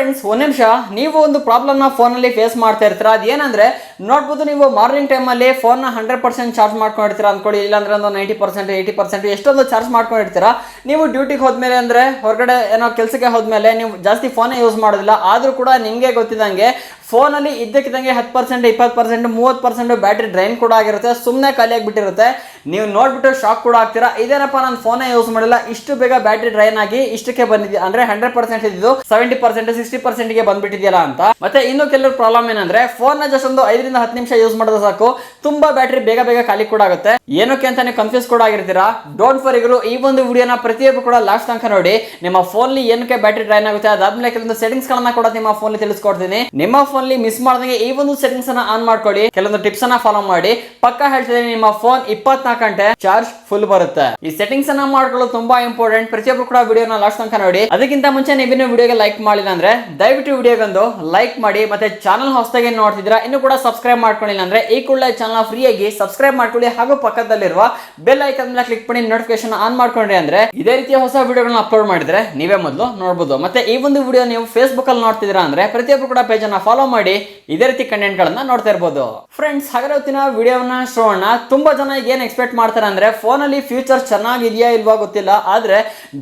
Friends ಒಂದು ನಿಮಿಷ. ನೀವು ಒಂದು ಪ್ರಾಬ್ಲಮ್ನ ಫೋನಲ್ಲಿ ಫೇಸ್ ಮಾಡ್ತಾ ಇರ್ತೀರ? ಅದೇನಂದ್ರೆ, ನೋಡ್ಬೋದು ನೀವು ಮಾರ್ನಿಂಗ್ ಟೈಮಲ್ಲಿ ಫೋನ್ನ ಹಂಡ್ರೆಡ್ ಪರ್ಸೆಂಟ್ ಚಾರ್ಜ್ ಮಾಡ್ಕೊಂಡಿರ್ತೀರ ಅನ್ಕೊಳ್ಳಿ. ಇಲ್ಲಾಂದ್ರೆ ಒಂದು ನೈಂಟಿ ಪರ್ಸೆಂಟ್ ಏಯ್ಟಿ ಪರ್ಸೆಂಟ್ ಎಷ್ಟೊಂದು ಚಾರ್ಜ್ ಮಾಡ್ಕೊಂಡಿರ್ತೀರ? ನೀವು ಡ್ಯೂಟಿಗೆ ಹೋದ್ಮೇಲೆ ಅಂದ್ರೆ, ಹೊರಗಡೆ ಏನೋ ಕೆಲಸಕ್ಕೆ ಹೋದ್ಮೇಲೆ ನೀವು ಜಾಸ್ತಿ ಫೋನೇ ಯೂಸ್ ಮಾಡೋದಿಲ್ಲ. ಆದರೂ ಕೂಡ ನಿಮಗೆ ಗೊತ್ತಿದ್ದಂಗೆ ಫೋನಲ್ಲಿ ಇದ್ದಕ್ಕಿದ್ದಂಗೆ ಹತ್ತು ಪರ್ಸೆಂಟ್ ಇಪ್ಪತ್ತು ಪರ್ಸೆಂಟ್ ಮೂವತ್ತು ಪರ್ಸೆಂಟ್ ಬ್ಯಾಟ್ರಿ ಡ್ರೈನ್ ಕೂಡ ಆಗಿರುತ್ತೆ ಸುಮ್ಮನೆ ಖಾಲಿ ಆಗಿಬಿಟ್ಟಿರುತ್ತೆ ನೀವು ನೋಡ್ಬಿಟ್ಟು ಶಾಕ್ ಕೂಡ ಆಗ್ತೀರಾ. ಇದೇನಪ್ಪ, ನಾನು ಫೋನೇ ಯೂಸ್ ಮಾಡಿಲ್ಲ. ಇಷ್ಟು ಬೇಗ ಬ್ಯಾಟ್ರಿ ಡ್ರೈನ್ ಆಗಿ ಇಷ್ಟಕ್ಕೆ ಬಂದಿದೆ ಅಂದ್ರೆ ಹಂಡ್ರೆಡ್ ಪರ್ಸೆಂಟ್ ಇದ್ದು ಸೆವೆಂಟಿ ಪರ್ಸೆಂಟ್ ಸಿಕ್ಸ್ಟಿ ಪರ್ಸೆಂಟ್ಗೆ ಬಂದ್ಬಿಟ್ಟಿದೆಯಲ್ಲ ಅಂತ. ಮತ್ತೆ ಇನ್ನು ಕೆಲವರು ಪ್ರಾಬ್ಲಮ್ ಏನಂದ್ರೆ ಫೋನ್ನ ಜಸ್ಟ್ ಒಂದು ಐದರಿಂದ ಹತ್ತು ನಿಮಿಷ ಯೂಸ್ ಮಾಡಿದ್ರೆ ಸಾಕು. ತುಂಬಾ ಬ್ಯಾಟ್ರಿ ಬೇಗ ಬೇಗ ಖಾಲಿ ಕೂಡ ಆಗುತ್ತೆ. ಏನಕ್ಕೆ ಅಂತ ನೀವು ಕನ್ಫ್ಯೂಸ್ ಕೂಡ ಆಗಿರ್ತೀರಾ? ಡೋಂಟ್ ಫಾರ್ ಇಗರು ಈ ಒಂದು ವಿಡಿಯೋನ ಪ್ರತಿಯೊಬ್ಬರು ಕೂಡ ಲಾಸ್ಟ್ ತನಕ ನೋಡಿ. ನಿಮ್ಮ ಫೋನ್ ಏನಕ್ಕೆ ಬ್ಯಾಟ್ರಿ ಡ್ರೈನ್ ಆಗುತ್ತೆ, ಅದಾದ್ಮೇಲೆ ಕೆಲವೊಂದು ಸೆಟ್ಟಿಂಗ್ಸ್ ಗಳನ್ನ ಕೂಡ ನಿಮ್ಮ ಫೋನ್ ತಿಳಿಸ್ಕೊಡ್ತೀನಿ. ನಿಮ್ಮ ಫೋನ್ ಮಿಸ್ ಮಾಡ್ದಂಗೆ ಈ ಒಂದು ಸೆಟ್ಟಿಂಗ್ಸ್ ಅನ್ನ ಆನ್ ಮಾಡ್ಕೊಳ್ಳಿ. ಕೆಲವೊಂದು ಟಿಪ್ಸ್ ಅನ್ನ ಫಾಲೋ ಮಾಡಿ. ಪಕ್ಕ ಹೇಳ್ತಿದ್ದೀನಿ ನಿಮ್ಮ ಫೋನ್ ಇಪ್ಪತ್ನಾಲ್ಕು ಗಂಟೆ ಚಾರ್ಜ್ ಫುಲ್ ಬರುತ್ತೆ. ಈ ಸೆಟ್ಟಿಂಗ್ಸ್ ಅನ್ನ ಮಾಡ್ಕೊಳ್ಳೋದು ತುಂಬಾ ಇಂಪಾರ್ಟೆಂಟ್ ಪ್ರತಿಯೊಬ್ಬರು ಕೂಡ ವಿಡಿಯೋನ ಲಾಸ್ಟ್ ತನಕ ನೋಡಿ. ಅದಕ್ಕಿಂತ ಮುಂಚೆ ನೀವಿನ ವಿಡಿಯೋಗೆ ಲೈಕ್ ಮಾಡಿಲ್ಲ ಅಂದ್ರೆ ದಯವಿಟ್ಟು ವಿಡಿಯೋಗೊಂದು ಲೈಕ್ ಮಾಡಿ. ಮತ್ತೆ ಚಾನಲ್ ಹೊಸದಾಗಿ ನೋಡ್ತಿದೀರಾ ಇನ್ನು ಕೂಡ ಸಬ್ಸ್ಕ್ರೈಬ್ ಮಾಡ್ಕೊಂಡಿಲ್ಲ ಅಂದ್ರೆ ಈ ಕೂಡಲೇ ಚಾನಲ್ ಫ್ರೀಯಾಗಿ ಸಬ್ಸ್ಕ್ರೈಬ್ ಮಾಡ್ಕೊಳ್ಳಿ. ಹಾಗೂ ಪಕ್ಕದಲ್ಲಿರುವ ಬೆಲ್ ಐಕನ್ ಮೇಲೆ ಕ್ಲಿಕ್ ಮಾಡಿ ನೋಟಿಫಿಕೇಶನ್ ಆನ್ ಮಾಡ್ಕೊಂಡ್ರಿ ಅಂದ್ರೆ ಇದೇ ರೀತಿಯ ಹೊಸ ವಿಡಿಯೋಗಳನ್ನ ಅಪ್ಲೋಡ್ ಮಾಡಿದ್ರೆ ನೀವೇ ಮೊದಲು ನೋಡಬಹುದು ಮತ್ತೆ ಈ ಒಂದು ವಿಡಿಯೋ ನೀವು ಫೇಸ್ಬುಕ್ ಅಲ್ಲಿ ನೋಡ್ತಿದ್ರ ಅಂದ್ರೆ ಪ್ರತಿಯೊಬ್ಬರು ಕೂಡ ಪೇಜ್ ಅನ್ನ ಫಾಲೋ ಮಾಡಿ ಇದೇ ರೀತಿ ಕಂಟೆಂಟ್ ಗಳನ್ನ ನೋಡ್ತಾ ಇರ್ಬೋದು. ಫ್ರೆಂಡ್ಸ್ ಹಾಗಾದ್ರೆ ವಿಡಿಯೋನ ಶೋಣ ತುಂಬಾ ಜನ ಈಗ ಏನು ಎಕ್ಸ್ಪೆಕ್ಟ್ ಮಾಡ್ತಾರೆ ಅಂದ್ರೆ ಫೋನ್ ಅಲ್ಲಿ ಫ್ಯೂಚರ್ ಚೆನ್ನಾಗಿದೆಯಾ ಇಲ್ವಾ ಗೊತ್ತಿಲ್ಲ, ಆದ್ರೆ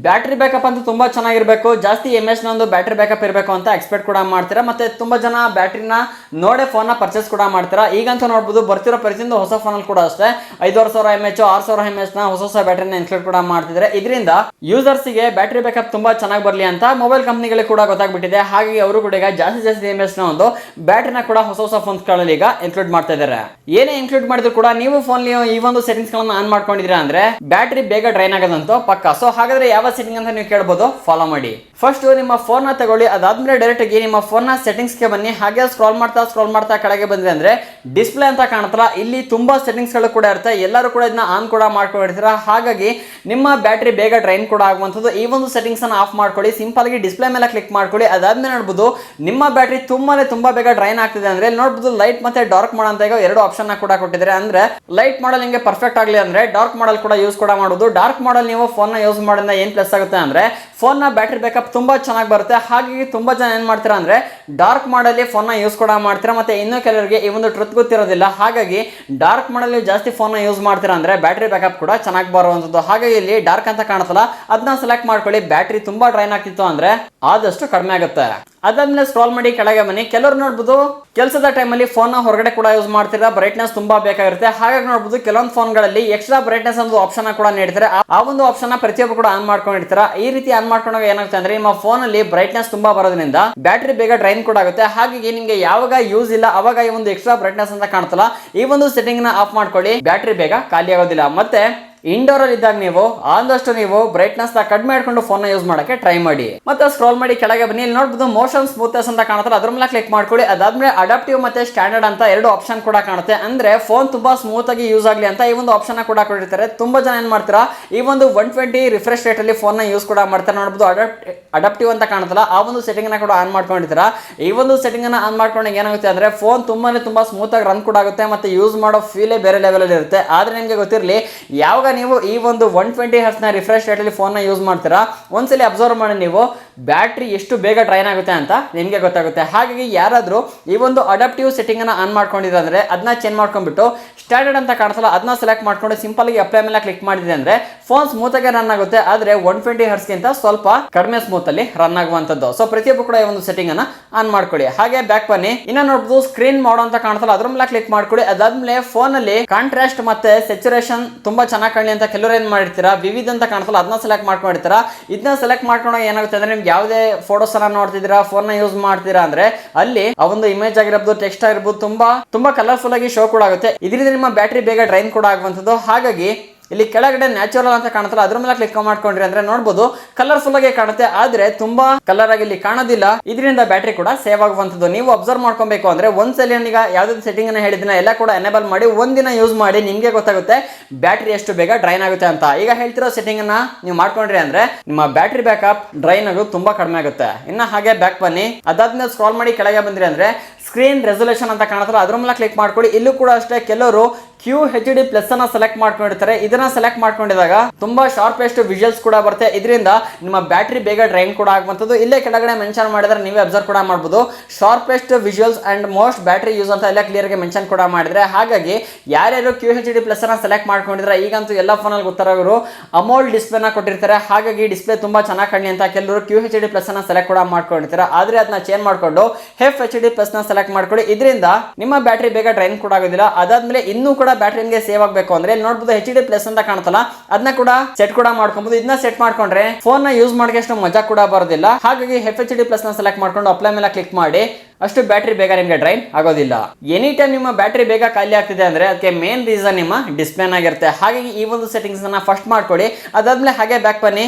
ಬ್ಯಾಟ್ರಿ ಬ್ಯಾಕಪ್ ಅಂತೂ ತುಂಬಾ ಚೆನ್ನಾಗಿರ್ಬೇಕು. ಜಾಸ್ತಿ ಎಂ ನ ಒಂದು ಬ್ಯಾಟ್ರಿ ಬ್ಯಾಕಪ್ ಇರಬೇಕು ಅಂತ ಎಕ್ಸ್ಪೆಕ್ಟ್ ಕೂಡ ಮಾಡ್ತೀರಾ, ಮತ್ತೆ ತುಂಬಾ ಜನ ಬ್ಯಾಟ್ರಿನ ನೋಡೇ ಫೋನ್ನ ಪರ್ಚೇಸ್ ಕೂಡ ಮಾಡ್ತೀರಾ? ಈಗಂತೂ ನೋಡ್ಬೋದು, ಬರ್ತಿರೋ ಪರಿಸ್ಥಿತಿ ಹೊಸ ಫೋನಲ್ಲಿ ಕೂಡ ಅಷ್ಟೇ. ಐದುವರೆ ಸಾವಿರ ಎಂ ಎಚ್ ಆರು ಸಾವಿರ ಎಂ ನ ಹೊಸ ಹೊಸ ಬ್ಯಾಟ್ರಿನ ಇನ್ಕ್ಲೂಡ್ ಕೂಡ ಮಾಡ್ತಿದ್ದಾರೆ ಇದರಿಂದ ಯೂಸರ್ಸ್ಗೆ ಬ್ಯಾಟ್ರಿ ಬ್ಯಾಕಪ್ ತುಂಬಾ ಚೆನ್ನಾಗಿ ಬರಲಿ ಅಂತ ಮೊಬೈಲ್ ಕಂಪ್ನಿಗಳಿಗೆ ಕೂಡ ಗೊತ್ತಾಗ್ಬಿಟ್ಟಿದೆ. ಹಾಗಾಗಿ ಅವರು ಕೂಡ ಈಗ ಜಾಸ್ತಿ ಜಾಸ್ತಿ ಎಂ ನ ಒಂದು ಬ್ಯಾಟ್ರಿನ ಕೂಡ ಹೊಸ ಹೊಸ ಫೋನ್ಸ್ಗಳಲ್ಲಿ ಈಗ ಇನ್ಕ್ಲೂಡ್ ಮಾಡ್ತಾ ಇದ್ದಾರೆ ಏನೇ ಇನ್ಕ್ಲೂಡ್ ಮಾಡಿದ್ರು ಕೂಡ ನೀವು ಫೋನ್ ಈ ಒಂದು ಸೆಟ್ಟಿಂಗ್ಸ್ ಗಳನ್ನ ಆನ್ ಮಾಡ್ಕೊಂಡಿದ್ರೆ ಅಂದ್ರೆ ಬ್ಯಾಟ್ರಿ ಬೇಗ ಡ್ರೈನ್ ಆಗೋದಂತೂ ಪಕ್ಕ. ಸೊ ಹಾಗಾದ್ರೆ ಯಾವ ಸೆಟ್ಟಿಂಗ್ ಅಂತ ನೀವು ಕೇಳಬಹುದು ಫಾಲೋ ಮಾಡಿ. ಫಸ್ಟ್ ನಿಮ್ಮ ಫೋನ್ನ ತಗೊಳ್ಳಿ. ಅದಾದ್ಮೇಲೆ ಡೈರೆಕ್ಟ್ ಆಗಿ ನಿಮ್ಮ ಫೋನ್ನ ಸೆಟ್ಟಿಂಗ್ಸ್ಗೆ ಬನ್ನಿ. ಹಾಗೆ ಸ್ಕ್ರಾಲ್ ಮಾಡ್ತಾ ಸ್ಕ್ರಾಲ್ ಮಾಡ್ತಾ ಕಡೆಗೆ ಬಂದ್ರೆ ಅಂದ್ರೆ ಡಿಸ್ಪ್ಲೇ ಅಂತ ಕಾಣುತ್ತಲ್ಲ, ಇಲ್ಲಿ ತುಂಬಾ ಸೆಟ್ಟಿಂಗ್ಸ್ಗಳು ಕೂಡ ಇರುತ್ತೆ. ಎಲ್ಲರೂ ಕೂಡ ಇದನ್ನ ಆನ್ ಕೂಡ ಮಾಡ್ಕೊಂಡಿರ್ತೀರಾ? ಹಾಗಾಗಿ ನಿಮ್ಮ ಬ್ಯಾಟ್ರಿ ಬೇಗ ಡ್ರೈನ್ ಕೂಡ ಆಗುವಂಥದ್ದು ಈ ಒಂದು ಸೆಟ್ಟಿಂಗ್ಸ್ ಅನ್ನ ಆಫ್ ಮಾಡ್ಕೊಳ್ಳಿ. ಸಿಂಪಲ್ ಆಗಿ ಡಿಸ್ಪ್ಲೇ ಮೇಲೆ ಕ್ಲಿಕ್ ಮಾಡ್ಕೊಳ್ಳಿ. ಅದಾದ್ಮೇಲೆ ನೋಡ್ಬೋದು, ನಿಮ್ಮ ಬ್ಯಾಟ್ರಿ ತುಂಬಾನೇ ತುಂಬಾ ಬೇಗ ಡ್ರೈನ್ ಆಗ್ತಿದೆ ಅಂದ್ರೆ ನೋಡ್ಬೋದು ಲೈಟ್ ಮತ್ತೆ ಡಾರ್ಕ್ ಮಾಡೋ ಅಂತ ಈಗ ಎರಡು ಆಪ್ಷನ್ ಕೂಡ ಕೊಟ್ಟಿದ್ದಾರೆ. ಅಂದ್ರೆ ಲೈಟ್ ಮಾಡಲ್ ನಿಮಗೆ ಪರ್ಫೆಕ್ಟ್ ಆಗಲಿ ಅಂದ್ರೆ ಡಾರ್ಕ್ ಮಾಡಲ್ ಕೂಡ ಯೂಸ್ ಕೂಡ ಮಾಡೋದು. ಡಾರ್ಕ್ ಮಾಡಲ್ ನೀವು ಫೋನ್ನ ಯೂಸ್ ಮಾಡಿದ್ರೆ ಏನ್ ಪ್ಲಸ್ ಆಗುತ್ತೆ ಅಂದ್ರೆ ಫೋನ್ನ ಬ್ಯಾಟ್ರಿ ಬ್ಯಾಕಪ್ ತುಂಬಾ ಚೆನ್ನಾಗಿ ಬರುತ್ತೆ. ಹಾಗಾಗಿ ತುಂಬಾ ಜನ ಏನು ಮಾಡ್ತೀರಾ ಅಂದ್ರೆ ಡಾರ್ಕ್ ಮಾಡಲ್ಲಿ ಫೋನ್ನ ಯೂಸ್ ಕೂಡ ಮಾಡ್ತೀರಾ. ಮತ್ತೆ ಇನ್ನೂ ಕೆಲವರಿಗೆ ಈ ಒಂದು ಟ್ರುತ್ ಗೊತ್ತಿರೋದಿಲ್ಲ. ಹಾಗಾಗಿ ಡಾರ್ಕ್ ಮಾಡಲ್ಲಿ ಜಾಸ್ತಿ ಫೋನ್ನ ಯೂಸ್ ಮಾಡ್ತೀರಾ ಅಂದ್ರೆ ಬ್ಯಾಟ್ರಿ ಬ್ಯಾಕಪ್ ಕೂಡ ಚೆನ್ನಾಗಿ ಬರುವಂಥದ್ದು ಹಾಗಾಗಿ ಇಲ್ಲಿ ಡಾರ್ಕ್ ಅಂತ ಕಾಣುತ್ತಲ್ಲ ಅದನ್ನ ಸೆಲೆಕ್ಟ್ ಮಾಡ್ಕೊಳ್ಳಿ. ಬ್ಯಾಟ್ರಿ ತುಂಬಾ ಡ್ರೈನ್ ಆಗ್ತಿತ್ತು ಅಂದ್ರೆ ಆದಷ್ಟು ಕಡಿಮೆ ಆಗುತ್ತೆ. ಅದಾದ್ಮೇಲೆ ಸ್ಕ್ರಾಲ್ ಮಾಡಿ ಕೆಳಗೆ ಬನ್ನಿ. ಕೆಲವರು ನೋಡ್ಬೋದು, ಕೆಲಸದ ಟೈಮಲ್ಲಿ ಫೋನ್ ಹೊರಗಡೆ ಕೂಡ ಯೂಸ್ ಮಾಡ್ತೀರಾ. ಬ್ರೈಟ್ನೆಸ್ ತುಂಬಾ ಬೇಕಾಗಿರುತ್ತೆ. ಹಾಗಾಗಿ ನೋಡ್ಬೋದು, ಕೆಲವೊಂದು ಫೋನ್ಗಳಲ್ಲಿ ಎಕ್ಸ್ಟ್ರಾ ಬ್ರೈಟ್ನೆಸ್ ಒಂದು ಆಪ್ಷನ್ ಕೂಡ ನೀಡ್ತಾರೆ. ಆ ಒಂದು ಆಪ್ಷನ್ ಪ್ರತಿಯೊಬ್ಬರು ಕೂಡ ಆನ್ ಮಾಡ್ಕೊಂಡಿರ್ತಾರೆ. ಈ ರೀತಿ ಆನ್ ಮಾಡ್ಕೊಂಡಾಗ ಏನಾಗುತ್ತೆ ಅಂದ್ರೆ ನಿಮ್ಮ ಫೋನ್ ಅಲ್ಲಿ ಬ್ರೈಟ್ನೆಸ್ ತುಂಬಾ ಬರೋದ್ರಿಂದ ಬ್ಯಾಟ್ರಿ ಬೇಗ ಡ್ರೈನ್ ಕೂಡ ಆಗುತ್ತೆ. ಹಾಗಾಗಿ ನಿಮ್ಗೆ ಯಾವಾಗ ಯೂಸ್ ಇಲ್ಲ, ಅವಾಗ ಈ ಒಂದು ಎಕ್ಸ್ಟ್ರಾ ಬ್ರೈಟ್ನೆಸ್ ಅಂತ ಕಾಣ್ತಲ್ಲ, ಈ ಒಂದು ಸೆಟ್ಟಿಂಗ್ನ ಆಫ್ ಮಾಡ್ಕೊಳ್ಳಿ. ಬ್ಯಾಟ್ರಿ ಬೇಗ ಖಾಲಿ ಆಗೋದಿಲ್ಲ. ಮತ್ತೆ ಇಂಡೋರ್ ಅಲ್ಲಿ ಇದ್ದಾಗ ನೀವು, ಆದಷ್ಟು ನೀವು ಬ್ರೈಟ್ನೆಸ್ ಕಡಿಮೆ ಮಾಡ್ಕೊಂಡು ಫೋನ್ ಯೂಸ್ ಮಾಡೋಕೆ ಟ್ರೈ ಮಾಡಿ. ಮತ್ತೆ ಸ್ಕ್ರಾಲ್ ಮಾಡಿ ಕೆಳಗೆ ಬನ್ನಿ. ಇಲ್ಲಿ ನೋಡ್ಬೋದು ಮೋಷನ್ ಸ್ಮೂತ್ನೆಸ್ ಅಂತ ಕಾಣುತ್ತೆ. ಅದ್ರ ಮೇಲೆ ಕ್ಲಿಕ್ ಮಾಡ್ಕೊಳ್ಳಿ. ಅದಾದ್ಮೇಲೆ ಅಡಾಪ್ಟಿವ್ ಮತ್ತೆ ಸ್ಟ್ಯಾಂಡರ್ಡ್ ಅಂತ ಎರಡು ಆಪ್ಷನ್ ಕೂಡ ಕಾಣುತ್ತೆ. ಅಂದ್ರೆ ಫೋನ್ ತುಂಬಾ ಸ್ಮೂತ್ ಆಗಿ ಯೂಸ್ ಆಗಲಿ ಅಂತ ಈ ಒಂದು ಆಪ್ಷನ್ ಕೂಡ ಕೊಟ್ಟಿರ್ತಾರೆ. ತುಂಬಾ ಜನ ಏನ್ ಮಾಡ್ತೀರಾ? ಈ ಒಂದು ಒನ್ ಟ್ವೆಂಟಿ ರಿಫ್ರೆಶ್ ರೇಟ್ ಅಲ್ಲಿ ಫೋನ್ ಯೂಸ್ ಕೂಡ ಮಾಡ್ತಾರೆ. ಅಡಾಪ್ಟ್ ಅಡಾಪ್ಟಿವ್ ಅಂತ ಕಾಣುತ್ತಲ್ಲ. ಆ ಒಂದು ಸೆಟ್ಟಿಂಗ್ನ ಕೂಡ ಆನ್ ಮಾಡ್ಕೊಂಡಿರ್ತೀರಾ ಈ ಒಂದು ಸೆಟ್ಟಿಂಗ್ ಅನ್ನ ಆನ್ ಮಾಡ್ಕೊಂಡಾಗ ಏನಾಗುತ್ತೆ ಅಂದ್ರೆ ಫೋನ್ ತುಂಬಾನೇ ತುಂಬಾ ಸ್ಮೂತ್ ಆಗಿ ರನ್ ಕೂಡ ಆಗುತ್ತೆ. ಮತ್ತೆ ಯೂಸ್ ಮಾಡೋ ಫೀಲೇ ಬೇರೆ ಲೆವೆಲ್ ಅಲ್ಲಿ ಇರುತ್ತೆ. ಆದ್ರೆ ನಿಮಗೆ ಗೊತ್ತಿರಲಿ, ಯಾವಾಗ ನೀವು ಈ ಒಂದು ಒನ್ ಟ್ವೆಂಟಿ ಹರ್ಸ್ನ ರಿಫ್ರೆಶ್ ರೇಟಲ್ಲಿ ಫೋನ್ನ ಯೂಸ್ ಮಾಡ್ತೀರಾ, ಒಂದ್ಸಲಿ ಅಬ್ಸರ್ವ್ ಮಾಡಿ ನೀವು ಬ್ಯಾಟ್ರಿ ಎಷ್ಟು ಬೇಗ ಡ್ರೈನ್ ಆಗುತ್ತೆ ಅಂತ ನಿಮಗೆ ಗೊತ್ತಾಗುತ್ತೆ. ಹಾಗಾಗಿ ಯಾರಾದರೂ ಈ ಒಂದು ಅಡಾಪ್ಟಿವ್ ಸೆಟ್ಟಿಂಗನ್ನು ಆನ್ ಮಾಡ್ಕೊಂಡಿದ್ರೆ ಅದನ್ನ ಚೇಂಜ್ ಮಾಡ್ಕೊಂಡ್ಬಿಟ್ಟು ಸ್ಟ್ಯಾಂಡರ್ಡ್ ಅಂತ ಕಾಣಿಸಲ್ಲ ಅದನ್ನ ಸೆಲೆಕ್ಟ್ ಮಾಡ್ಕೊಂಡು ಸಿಂಪಲ್ ಆಗಿ ಅಪ್ಲೈ ಮೇಲೆ ಕ್ಲಿಕ್ ಮಾಡಿದೆ ಅಂದ್ರೆ ಫೋನ್ ಸ್ಮೂತ್ ಆಗಿ ರನ್ ಆಗುತ್ತೆ, ಆದರೆ ಒನ್ ಟ್ವೆಂಟಿ ಹರ್ಸ್ಗಿಂತ ಸ್ವಲ್ಪ ಕಡಿಮೆ ಸ್ಮೂತ್ ಅಲ್ಲಿ ರನ್ ಆಗುವಂತದ್ದು ಸೊ ಪ್ರತಿಯೊಬ್ಬ ಕೂಡ ಈ ಒಂದು ಸೆಟ್ಟಿಂಗ್ ಅನ್ನ ಆನ್ ಮಾಡ್ಕೊಳ್ಳಿ. ಹಾಗೆ ಬ್ಯಾಕ್ ಬನ್ನಿ. ಇನ್ನ ನೋಡಬಹುದು ಸ್ಕ್ರೀನ್ ಮಾಡೋ ಅಂತ ಕಾಣಿಸಲ್ಲ, ಅದ್ರ ಮೇಲೆ ಕ್ಲಿಕ್ ಮಾಡ್ಕೊಳ್ಳಿ. ಅದಾದ್ಮೇಲೆ ಫೋನ್ ಅಲ್ಲಿ ಕಾಂಟ್ರಾಸ್ಟ್ ಮತ್ತೆ ಸೆಚುರೇಷನ್ ತುಂಬಾ ಚೆನ್ನಾಗಿ ಕಾಣಲಿ ಅಂತ ಕೆಲವರು ಏನ್ ಮಾಡಿರ್ತೀರಾ? ವಿವಿಧ ಅಂತ ಕಾಣಿಸಲ್ಲ ಅದನ್ನ ಸೆಲೆಕ್ಟ್ ಮಾಡ್ಕೊಂಡಿರ್ತೀರಾ ಇದನ್ನ ಸೆಲೆಕ್ಟ್ ಮಾಡ್ಕೊಂಡಾಗ ಏನಾಗುತ್ತೆ ಅಂದ್ರೆ ನಿಮ್ಗೆ ಯಾವುದೇ ಫೋಟೋಸ್ ಅನ್ನ ನೋಡ್ತಿದ್ದೀರಾ ಫೋನ್ನ ಯೂಸ್ ಮಾಡ್ತೀರಾ ಅಂದ್ರೆ ಅಲ್ಲಿ ಆ ಒಂದು ಇಮೇಜ್ ಆಗಿರಬಹುದು ಟೆಕ್ಸ್ಟ್ ಆಗಿರ್ಬೋದು, ತುಂಬಾ ತುಂಬಾ ಕಲರ್ಫುಲ್ ಆಗಿ ಶೋ ಕೂಡ ಆಗುತ್ತೆ. ಇದರಿಂದ ನಿಮ್ಮ ಬ್ಯಾಟ್ರಿ ಬೇಗ ಡ್ರೈನ್ ಕೂಡ ಆಗುವಂಥದ್ದು. ಹಾಗಾಗಿ ಇಲ್ಲಿ ಕೆಳಗಡೆ ನ್ಯಾಚುರಲ್ ಅಂತ ಕಾಣುತ್ತಲ್ಲ, ಅದ್ರ ಮೇಲೆ ಕ್ಲಿಕ್ ಮಾಡ್ಕೊಂಡ್ರಿ ಅಂದ್ರೆ ನೋಡ್ಬೋದು ಕಲರ್ಫುಲ್ ಆಗಿ ಕಾಣುತ್ತೆ. ಆದ್ರೆ ತುಂಬಾ ಕಲರ್ ಆಗಿ ಇಲ್ಲಿ ಕಾಣೋದಿಲ್ಲ. ಇದರಿಂದ ಬ್ಯಾಟ್ರಿ ಕೂಡ ಸೇವ್ ಆಗುವಂಥದ್ದು. ನೀವು ಅಬ್ಸರ್ವ್ ಮಾಡ್ಕೊಬೇಕು ಅಂದ್ರೆ ಒಂದ್ಸಲಿ ಈಗ ಯಾವ್ದಾದ್ರು ಸೆಟ್ಟಿಂಗ್ ಅನ್ನ ಹೇಳಿದಿನ, ಎಲ್ಲ ಕೂಡ ಎನೇಬಲ್ ಮಾಡಿ ಒಂದಿನ ಯೂಸ್ ಮಾಡಿ ನಿಮ್ಗೆ ಗೊತ್ತಾಗುತ್ತೆ ಬ್ಯಾಟ್ರಿ ಎಷ್ಟು ಬೇಗ ಡ್ರೈನ್ ಆಗುತ್ತೆ ಅಂತ. ಈಗ ಹೇಳ್ತಿರೋ ಸೆಟ್ಟಿಂಗ್ ಅನ್ನ ನೀವು ಮಾಡ್ಕೊಂಡ್ರಿ ಅಂದ್ರೆ ನಿಮ್ಮ ಬ್ಯಾಟ್ರಿ ಬ್ಯಾಕಪ್ ಡ್ರೈನ್ ಆಗೋದು ತುಂಬಾ ಕಡಿಮೆ ಆಗುತ್ತೆ. ಇನ್ನ ಹಾಗೆ ಬ್ಯಾಕ್ ಬನ್ನಿ. ಅದಾದ್ಮೇಲೆ ಸ್ಕ್ರಾಲ್ ಮಾಡಿ ಕೆಳಗೆ ಬಂದ್ರಿ ಅಂದ್ರೆ ಸ್ಕ್ರೀನ್ ರೆಸೊಲ್ಯೂಷನ್ ಅಂತ ಕಾಣುತ್ತಲ್ಲ ಅದ್ರ ಮೇಲೆ ಕ್ಲಿಕ್ ಮಾಡ್ಕೊಳ್ಳಿ. ಇಲ್ಲೂ ಕೂಡ ಅಷ್ಟೇ ಕೆಲವರು ಕ್ಯೂ ಹೆಚ್ ಡಿ ಪ್ಲಸ್ ಅನ್ನ ಸೆಲೆಕ್ಟ್ ಮಾಡ್ಕೊಂಡಿರ್ತಾರೆ. ಇದನ್ನ ಸೆಲೆಕ್ಟ್ ಮಾಡ್ಕೊಂಡಿದಾಗ ತುಂಬಾ ಶಾರ್ಪೆಸ್ಟ್ ವಿಜುವಲ್ಸ್ ಕೂಡ ಬರುತ್ತೆ. ಇದರಿಂದ ನಿಮ್ಮ ಬ್ಯಾಟ್ರಿ ಬೇಗ ಡ್ರೈನ್ ಕೂಡ ಆಗುವಂಥದ್ದು ಇಲ್ಲೇ ಕೆಳಗಡೆ ಮೆನ್ಷನ್ ಮಾಡಿದ್ರೆ ನೀವೇ ಅಬ್ಸರ್ವ್ ಕೂಡ ಮಾಡ್ಬೋದು. Sharpest visuals and most battery use ಅಂತ ಎಲ್ಲ ಕ್ಲಿಯರ್ಗೆ ಮೆನ್ಷನ್ ಕೂಡ ಮಾಡಿದ್ರೆ. ಹಾಗಾಗಿ ಯಾರ್ಯಾರು ಕ್ಯೂ ಹೆಚ್ ಡಿ ಪ್ಲಸ್ ಅನ್ನ ಸೆಲೆಕ್ಟ್ ಮಾಡ್ಕೊಂಡಿದ್ರೆ, ಈಗಂತೂ ಎಲ್ಲ ಫೋನಲ್ಲಿ ಗೊತ್ತಾರೋರು ಅಮೋಲ್ ಡಿಸ್ಪ್ಲೇನ ಕೊಟ್ಟಿರ್ತಾರೆ. ಹಾಗಾಗಿ ಡಿಸ್ಪ್ಲೇ ತುಂಬಾ ಚೆನ್ನಾಗಿ ಕಣ್ಣಿ ಅಂತ ಕೆಲವರು ಕ್ಯೂ ಹೆಚ್ ಡಿ ಪ್ಲಸ್ ಅನ್ನ ಸೆಲೆಕ್ಟ್ ಕೂಡ ಮಾಡ್ಕೊಂಡಿರ್ತಾರೆ. ಆದ್ರೆ ಅದನ್ನ ಚೇಂಜ್ ಮಾಡ್ಕೊಂಡು ಹೆಫ್ ಹೆಚ್ ಡಿ ಪ್ಲಸ್ನ ಸೆಲೆಕ್ಟ್ ಮಾಡ್ಕೊಳ್ಳಿ. ಇದರಿಂದ ನಿಮ್ಮ ಬ್ಯಾಟ್ರಿ ಬೇಗ ಡ್ರೈನ್ ಕೂಡ ಆಗೋದಿಲ್ಲ. ಅದಾದ್ಮೇಲೆ ಇನ್ನೂ ಕೂಡ ಬ್ಯಾಟ್ರಿ ನಿಮಗೆ ಸೇವ್ ಆಗಬೇಕು ಅಂದ್ರೆ ಇಲ್ಲಿ ನೋಡ್ಬೋದು ಎಚ್ ಡಿ ಪ್ಲಸ್ ಅಂತ ಕಾಣ್ತಲ್ಲ ಅದನ್ನ ಕೂಡ ಸೆಟ್ ಕೂಡ ಮಾಡ್ಕೊಬಹುದು ಇದನ್ನ ಸೆಟ್ ಮಾಡ್ಕೊಂಡ್ರೆ ಫೋನ್ನ ಯೂಸ್ ಮಾಡೋಕೆ ಅಷ್ಟು ಮಜಾ ಕೂಡ ಬರೋದಿಲ್ಲ. ಹಾಗಾಗಿ ಎಫ್ ಎಚ್ ಡಿ ಪ್ಲಸ್ನ ಸೆಲೆಕ್ಟ್ ಮಾಡ್ಕೊಂಡು ಅಪ್ಲೈ ಮೇಲೆ ಕ್ಲಿಕ್ ಮಾಡಿ, ಅಷ್ಟು ಬ್ಯಾಟ್ರಿ ಬೇಗ ನಿಮಗೆ ಡ್ರೈನ್ ಆಗೋದಿಲ್ಲ. ಎನಿ ಟೈಮ್ ನಿಮ್ಮ ಬ್ಯಾಟ್ರಿ ಬೇಗ ಖಾಲಿ ಆಗ್ತಿದೆ ಅಂದ್ರೆ ಅದಕ್ಕೆ ಮೇನ್ ರೀಸನ್ ನಿಮ್ಮ ಡಿಸ್ಪ್ಲೇನ್ ಆಗಿರುತ್ತೆ ಹಾಗಾಗಿ ಈ ಒಂದು ಸೆಟ್ಟಿಂಗ್ಸ್ ಅನ್ನ ಫಸ್ಟ್ ಮಾಡ್ಕೊಡಿ. ಅದಾದ್ಮೇಲೆ ಹಾಗೆ ಬ್ಯಾಕ್ ಬನ್ನಿ.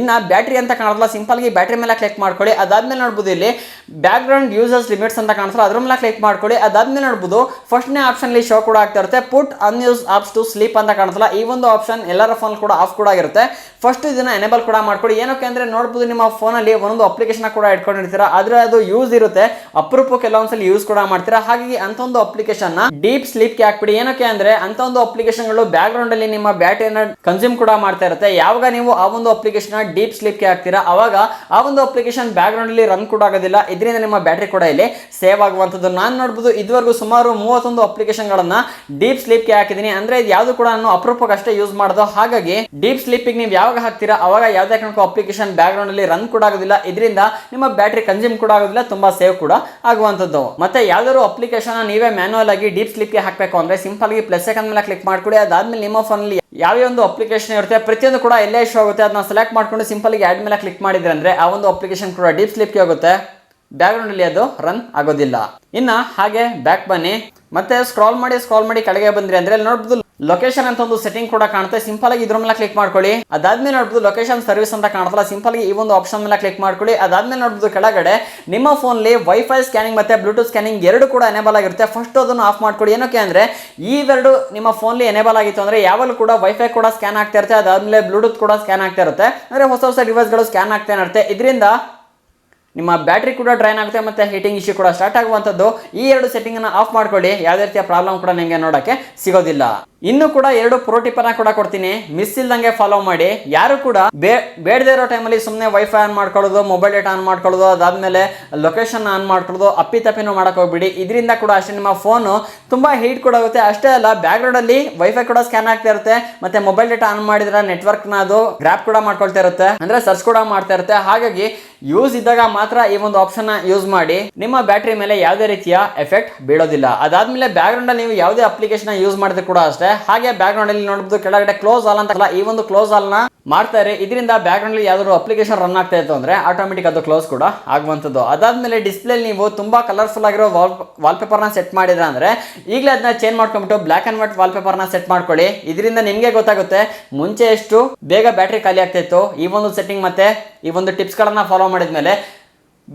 ಇನ್ನ ಬ್ಯಾಟ್ರಿ ಅಂತ ಕಾಣೋದಲ್ಲ ಸಿಂಪಲ್ಗೆ ಬ್ಯಾಟ್ರಿ ಮೇಲೆ ಕ್ಲಿಕ್ ಮಾಡ್ಕೊಳ್ಳಿ. ಅದಾದಮೇಲೆ ನೋಡ್ಬೋದು ಇಲ್ಲಿ ಬ್ಯಾಕ್ ಗ್ರೌಂಡ್ ಯೂಸರ್ಸ್ ಲಿಮಿಟ್ಸ್ ಅಂತ ಕಾಣಿಸಲ್ಲ ಅದ್ರ ಮೇಲೆ ಕ್ಲಿಕ್ ಮಾಡ್ಕೊಳ್ಳಿ. ಅದಾದಮೇಲೆ ನೋಡ್ಬೋದು ಫಸ್ಟ್ನೇ ಆಪ್ಷನ್ ಅಲ್ಲಿ ಶೋ ಕೂಡ ಆಗ್ತಾ ಇರುತ್ತೆ. Put unused apps to sleep ಅಂತ ಕಾಣಿಸಲ್ಲ ಈ ಒಂದು ಆಪ್ಷನ್ ಎಲ್ಲರ ಫೋನ್ ಕೂಡ ಆಫ್ ಕೂಡ ಆಗಿರುತ್ತೆ. ಫಸ್ಟ್ ಇದನ್ನು ಎನೇಬಲ್ ಕೂಡ ಮಾಡ್ಕೊಳ್ಳಿ. ಏನಕ್ಕೆ ಅಂದರೆ ನೋಡ್ಬೋದು ನಿಮ್ಮ ಫೋನಲ್ಲಿ ಒಂದೊಂದು ಅಪ್ಲಿಕೇಶನ್ ಕೂಡ ಇಟ್ಕೊಂಡಿರ್ತೀರಾ, ಆದರೆ ಅದು ಯೂಸ್ ಇರುತ್ತೆ. ಅಪರೂಪ ಕೆಲವೊಂದ್ಸಲ ಯೂಸ್ ಕೂಡ ಮಾಡ್ತೀರಾ. ಹಾಗಾಗಿ ಅಂತ ಒಂದು ಅಪ್ಲಿಕೇಶನ್ ಡೀಪ್ ಸ್ಲೀಪ್ಗೆ ಹಾಕ್ಬಿಡಿ. ಏನಕ್ಕೆ ಅಂದರೆ ಅಂತ ಒಂದು ಅಪ್ಲಿಕೇಶನ್ಗಳು ಬ್ಯಾಕ್ ಗ್ರೌಂಡ್ ಅಲ್ಲಿ ನಿಮ್ಮ ಬ್ಯಾಟ್ರಿಯನ್ನು ಕನ್ಸ್ಯೂಮ್ ಕೂಡ ಮಾಡ್ತಾ ಇರುತ್ತೆ. ಯಾವಾಗ ನೀವು ಆ ಒಂದು ಅಪ್ಲಿಕೇಶನ್ ಡೀಪ್ ಸ್ಲೀಪ್ಗೆ ಹಾಕ್ತೀರಾ? ಅವಾಗ ಆ ಒಂದು ಅಪ್ಲಿಕೇಶನ್ ಬ್ಯಾಕ್ ಗ್ರೌಂಡ್ ಅಲ್ಲಿ ರನ್ ಕೂಡ ಆಗೋದಿಲ್ಲ. ಇದರಿಂದ ನಿಮ್ಮ ಬ್ಯಾಟ್ರಿ ಕೂಡ ಇಲ್ಲಿ ಸೇವ್ ಆಗುವಂಥದ್ದು. ನಾನು ನೋಡ್ಬೋದು ಇದುವರೆಗೂ ಸುಮಾರು ಮೂವತ್ತೊಂದು ಅಪ್ಲಿಕೇಶನ್ ಗಳನ್ನ ಡೀಪ್ ಸ್ಲೀಪ್ಗೆ ಹಾಕಿದ್ದೀನಿ. ಅಂದ್ರೆ ಇದು ಯಾವುದು ಕೂಡ ನಾನು ಅಪರೂಪಕ್ಕೆ ಅಷ್ಟೇ ಯೂಸ್ ಮಾಡೋದು. ಹಾಗಾಗಿ ಡೀಪ್ ಸ್ಲೀಪಿಗೆ ನೀವು ಯಾವಾಗ ಹಾಕ್ತೀರಾ? ಅವಾಗ ಯಾವುದೇ ಕಾರಣಕ್ಕೂ ಅಪ್ಲಿಕೇಶನ್ ಅಲ್ಲಿ ರನ್ ಕೂಡ ಆಗೋದಿಲ್ಲ. ಇದರಿಂದ ನಿಮ್ಮ ಬ್ಯಾಟ್ರಿ ಕನ್ಸ್ಯೂಮ್ ಕೂಡ ಆಗೋದಿಲ್ಲ. ತುಂಬಾ ಸೇವ್ ಕೂಡ ಆಗುವಂಥದ್ದು. ಮತ್ತೆ ಯಾವ್ದಾದ್ರು ಅಪ್ಲಿಕೇಶನ್ ನೀವೇ ಮ್ಯಾನುವಲ್ ಆಗಿ ಡೀಪ್ ಸ್ಲೀಪ್ಗೆ ಹಾಕಬೇಕು ಅಂದ್ರೆ ಸಿಂಪಲ್ ಆಗಿ ಪ್ಲಸ್ ಸೆಕೆಂಡ್ ಮೇಲೆ ಕ್ಲಿಕ್ ಮಾಡ್ಕೊಡಿ. ಅದಾದ್ಮೇಲೆ ನಿಮ್ಮ ಫೋನಲ್ಲಿ ಯಾವ್ಯಾವ ಒಂದು ಅಪ್ಲಿಕೇಶನ್ ಇರುತ್ತೆ, ಪ್ರತಿಯೊಂದು ಕೂಡ ಎಲ್ಲೇ ಇಶ್ಯೂ ಆಗುತ್ತೆ ಅದನ್ನ ಸೆಲೆಕ್ಟ್ ಮಾಡ್ಕೊಂಡು ಸಿಂಪಲ್ ಆಗಿ ಆಡ್ ಮೇಲೆ ಕ್ಲಿಕ್ ಮಾಡಿದ್ರೆ ಅಂದ್ರೆ ಆ ಒಂದು ಅಪ್ಲಿಕೇಶನ್ ಕೂಡ ಡೀಪ್ ಸ್ಲಿಪ್ಗೆ ಹೋಗುತ್ತೆ. ಬ್ಯಾಕ್ಗ್ರೌಂಡಲ್ಲಿ ಅದು ರನ್ ಆಗೋದಿಲ್ಲ. ಇನ್ನ ಹಾಗೆ ಬ್ಯಾಕ್ ಬನ್ನಿ. ಮತ್ತೆ ಸ್ಕ್ರಾಲ್ ಮಾಡಿ ಸ್ಕ್ರಾಲ್ ಮಾಡಿ ಕೆಳಗೆ ಬಂದ್ರಿ ಅಂದ್ರೆ ಅಲ್ಲಿ ನೋಡ್ಬೋದು ಲೊಕೇಶನ್ ಅಂತ ಒಂದು ಸೆಟ್ಟಿಂಗ್ ಕೂಡ ಕಾಣುತ್ತೆ. ಸಿಂಪಲ್ ಆಗಿ ಇದ್ರ ಮೇಲೆ ಕ್ಲಿಕ್ ಮಾಡ್ಕೊಳ್ಳಿ. ಅದಾದ್ಮೇಲೆ ನೋಡ್ಬೋದು ಲೊಕೇಶನ್ ಸರ್ವಿಸ್ ಅಂತ ಕಾಣುತ್ತಲ್ಲ. ಸಿಂಪಲ್ ಆಗಿ ಈ ಒಂದು ಆಪ್ಷನ್ ಮೇಲೆ ಕ್ಲಿಕ್ ಮಾಡ್ಕೊಳ್ಳಿ. ಅದಾದ್ಮೇಲೆ ನೋಡ್ಬೋದು ಕೆಳಗಡೆ ನಿಮ್ಮ ಫೋನ್ಲಿ ವೈಫೈ ಸ್ಕ್ಯಾನಿಂಗ್ ಮತ್ತೆ ಬ್ಲೂಟೂತ್ ಸ್ಕ್ಯಾನಿಂಗ್ ಎರಡು ಕೂಡ ಎನೇಬಲ್ ಆಗಿರುತ್ತೆ. ಫಸ್ಟ್ ಅದನ್ನು ಆಫ್ ಮಾಡ್ಕೊಳ್ಳಿ. ಏನಕ್ಕೆ ಅಂದ್ರೆ ಇವೆರಡು ನಿಮ್ಮ ಫೋನ್ಲಿ ಎನೇಬಲ್ ಆಗಿತ್ತು ಅಂದ್ರೆ ಯಾವಾಗಲೂ ಕೂಡ ವೈಫೈ ಕೂಡ ಸ್ಕ್ಯಾನ್ ಆಗ್ತಾ ಇರುತ್ತೆ. ಅದಾದ್ಮೇಲೆ ಬ್ಲೂಟೂತ್ ಕೂಡ ಸ್ಕ್ಯಾನ್ ಆಗ್ತಾ ಇರುತ್ತೆ. ಅಂದ್ರೆ ಹೊಸ ಹೊಸ ಡಿವೈಸ್ಗಳು ಸ್ಕ್ಯಾನ್ ಆಗ್ತಾ ಇರುತ್ತೆ. ಇದರಿಂದ ನಿಮ್ಮ ಬ್ಯಾಟ್ರಿ ಕೂಡ ಡ್ರೈನ್ ಆಗುತ್ತೆ ಮತ್ತೆ ಹೀಟಿಂಗ್ ಇಶ್ಯೂ ಕೂಡ ಸ್ಟಾರ್ಟ್ ಆಗುವಂಥದ್ದು. ಈ ಎರಡು ಸೆಟ್ಟಿಂಗ್ ಅನ್ನ ಆಫ್ ಮಾಡ್ಕೊಳ್ಳಿ. ಯಾವುದೇ ರೀತಿಯ ಪ್ರಾಬ್ಲಮ್ ಕೂಡ ನಿಮಗೆ ನೋಡಕ್ಕೆ ಸಿಗೋದಿಲ್ಲ. ಇನ್ನು ಕೂಡ ಎರಡು ಪ್ರೋ ಕೂಡ ಕೊಡ್ತೀನಿ. ಮಿಸ್ ಇಲ್ದಂಗೆ ಫಾಲೋ ಮಾಡಿ. ಯಾರು ಕೂಡ ಬೇಡದೇ ಇರೋ ಟೈಮಲ್ಲಿ ಸುಮ್ಮನೆ ವೈಫೈ ಆನ್ ಮಾಡ್ಕೊಳ್ಳೋದು ಮೊಬೈಲ್ ಡೇಟಾ ಆನ್ ಮಾಡ್ಕೊಳ್ಳೋದು, ಅದಾದ್ಮೇಲೆ ಲೊಕೇಶನ್ ಆನ್ ಮಾಡ್ಕೊಳ್ಳೋದು, ಅಪ್ಪಿ ತಪ್ಪಿನೂ ಮಾಡಕ್ ಹೋಗ್ಬಿಡಿ. ಇದರಿಂದ ಕೂಡ ಅಷ್ಟೇ ನಿಮ್ಮ ಫೋನು ತುಂಬಾ ಹೀಟ್ ಕೂಡ ಆಗುತ್ತೆ. ಅಷ್ಟೇ ಅಲ್ಲ ಬ್ಯಾಕ್ಗ್ರೌಂಡ್ ಅಲ್ಲಿ ವೈಫೈ ಕೂಡ ಸ್ಕ್ಯಾನ್ ಆಗ್ತಾ ಇರುತ್ತೆ. ಮತ್ತೆ ಮೊಬೈಲ್ ಡೇಟಾ ಆನ್ ಮಾಡಿದ್ರೆ ನೆಟ್ವರ್ಕ್ನ ಅದು ಗ್ರಾಪ್ ಕೂಡ ಮಾಡ್ಕೊಳ್ತಾ ಇರುತ್ತೆ. ಅಂದ್ರೆ ಸರ್ಚ್ ಕೂಡ ಮಾಡ್ತಾ ಇರುತ್ತೆ. ಹಾಗಾಗಿ ಯೂಸ್ ಇದ್ದಾಗ ಮಾತ್ರ ಈ ಒಂದು ಆಪ್ಷನ್ ಯೂಸ್ ಮಾಡಿ. ನಿಮ್ಮ ಬ್ಯಾಟ್ರಿ ಮೇಲೆ ಯಾವುದೇ ರೀತಿಯ ಎಫೆಕ್ಟ್ ಬೀಳೋದಿಲ್ಲ. ಅದಾದ್ಮೇಲೆ ಬ್ಯಾಕ್ಗ್ರೌಂಡ್ ಅಲ್ಲಿ ನೀವು ಯಾವುದೇ ಅಪ್ಲಿಕೇಶನ್ ಯೂಸ್ ಮಾಡಿದ್ರೆ ಕೂಡ ಅಷ್ಟೇ. ಹಾಗೆ ಬ್ಯಾಕ್ಗ್ರೌಂಡ್ ಅಲ್ಲಿ ನೋಡಬಹುದು ಕೆಳಗಡೆ ಕ್ಲೋಸ್ ಆಲ್ ಅಂತ ಈ ಒಂದು ಕ್ಲೋಸ್ ಆಲ್ನ ಮಾಡ್ತಾರೆ. ಇದರಿಂದ ಬ್ಯಾಕ್ಗ್ರೌಂಡ್ ಅಲ್ಲಿ ಯಾವ್ದಾದ್ರು ಅಪ್ಲಿಕೇಶನ್ ರನ್ ಆಗ್ತಾ ಇತ್ತು ಅಂದ್ರೆ ಆಟೋಮೆಟಿಕ್ ಅದು ಕ್ಲೋಸ್ ಕೂಡ ಆಗುವಂಥದ್ದು. ಅದಾದ್ಮೇಲೆ ಡಿಸ್ಪ್ಲೇ ನೀವು ತುಂಬಾ ಕಲರ್ಫುಲ್ ಆಗಿರೋ ವಾಲ್ ವಾಲ್ಪೇಪರ್ನ ಸೆಟ್ ಮಾಡಿದ್ರೆ ಅಂದ್ರೆ ಈಗಲೇ ಅದನ್ನ ಚೇಂಜ್ ಮಾಡ್ಕೊಂಡ್ಬಿಟ್ಟು ಬ್ಲಾಕ್ ಅಂಡ್ ವೈಟ್ ವಾಲ್ಪೇಪರ್ನ ಸೆಟ್ ಮಾಡ್ಕೊಳ್ಳಿ. ಇದರಿಂದ ನಿಮಗೆ ಗೊತ್ತಾಗುತ್ತೆ ಮುಂಚೆ ಎಷ್ಟು ಬೇಗ ಬ್ಯಾಟ್ರಿ ಖಾಲಿ ಆಗ್ತಾ ಈ ಒಂದು ಸೆಟ್ಟಿಂಗ್ ಮತ್ತೆ ಈ ಒಂದು ಟಿಪ್ಸ್ ಗಳನ್ನ ಫಾಲೋ ಮಾಡಿದ್ಮೇಲೆ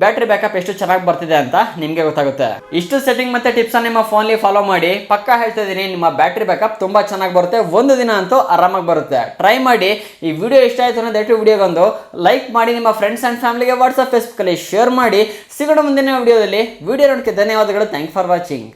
ಬ್ಯಾಟ್ರಿ ಬ್ಯಾಕಪ್ ಎಷ್ಟು ಚೆನ್ನಾಗಿ ಬರ್ತಿದೆ ಅಂತ ನಿಮಗೆ ಗೊತ್ತಾಗುತ್ತೆ. ಇಷ್ಟು ಸೆಟ್ಟಿಂಗ್ ಮತ್ತೆ ಟಿಪ್ಸ್ ನಿಮ್ಮ ಫೋನ್ಲಿ ಫಾಲೋ ಮಾಡಿ. ಪಕ್ಕ ಹೇಳ್ತಾ ಇದ್ದೀನಿ, ನಿಮ್ಮ ಬ್ಯಾಟ್ರಿ ಬ್ಯಾಕಪ್ ತುಂಬಾ ಚೆನ್ನಾಗಿ ಬರುತ್ತೆ. ಒಂದು ದಿನ ಅಂತೂ ಆರಾಮಾಗಿ ಬರುತ್ತೆ. ಟ್ರೈ ಮಾಡಿ. ಈ ವಿಡಿಯೋ ಇಷ್ಟ ಆಯ್ತು ಅನ್ನೋ ದಯವಿಟ್ಟು ವಿಡಿಯೋಗೊಂದು ಲೈಕ್ ಮಾಡಿ. ನಿಮ್ಮ ಫ್ರೆಂಡ್ಸ್ ಅಂಡ್ ಫ್ಯಾಮಿಲಿಗೆ ವಾಟ್ಸಪ್ ಫೇಸ್ಬುಕ್ಕಲ್ಲಿ ಶೇರ್ ಮಾಡಿ. ಸಿಗೋಣ ಮುಂದಿನ ವಿಡಿಯೋದಲ್ಲಿ ವಿಡಿಯೋ ನೋಡಕ್ಕೆ ಧನ್ಯವಾದಗಳು. Thank for watching